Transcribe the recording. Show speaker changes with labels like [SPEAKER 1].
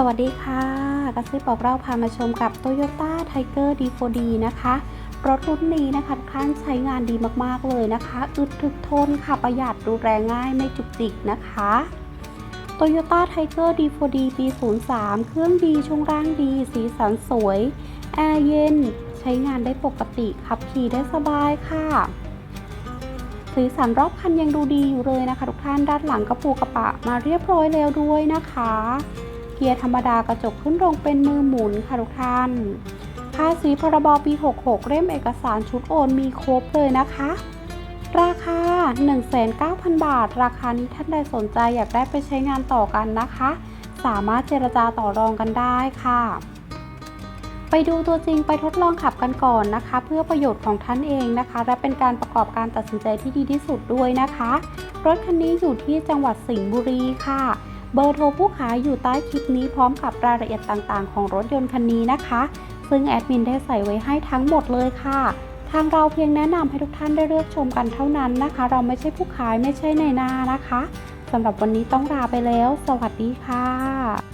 [SPEAKER 1] สวัสดีค่ะกระซิบบอกเราพามาชมกับ Toyota Tiger D4D นะคะ รถรุ่นนี้นะคะทุกท่านใช้งานดีมากๆเลยนะคะ อึดถึกทนค่ะ ประหยัดดูแลง่ายไม่จุกจิกนะคะ Toyota Tiger D4D ปี 03 เครื่องดีช่วงล่างดี สีสันสวย แอร์เย็น ใช้งานได้ปกติขับขี่ได้สบายค่ะสีสันรอบคันยังดูดีอยู่เลยนะคะ ทุกท่านด้านหลังกระปูกระปะมาเรียบร้อยแล้วด้วยนะคะ เกียร์ธรรมดากระจกขึ้นลงเป็นมือหมุนค่ะทุกท่าน ภาษีพรบปี 66 เล่มเอกสารชุดโอนมีครบเลยนะคะ ราคา 19,000 บาท ราคานี้ท่านใดสนใจอยากได้ไปใช้งานต่อกันนะคะ สามารถเจรจาต่อรองกันได้ค่ะ ไปดูตัวจริงไปทดลองขับกันก่อนนะคะ เพื่อประโยชน์ของท่านเองนะคะ และเป็นการประกอบการตัดสินใจที่ดีที่สุดด้วยนะคะ รถคันนี้อยู่ที่จังหวัดสิงห์บุรีค่ะ เบอร์โทรผู้ขายอยู่ใต้คลิปนี้พร้อมกับรายละเอียดต่างๆ ของรถยนต์คันนี้นะคะ ซึ่งแอดมินได้ใส่ไว้ให้ทั้งหมดเลยค่ะทางเราเพียงแนะนำให้ทุกท่านได้เลือกชมกันเท่านั้นนะคะ เราไม่ใช่ผู้ขายไม่ใช่ในหน้านะคะสำหรับวันนี้ต้องลาไปแล้ว สวัสดีค่ะ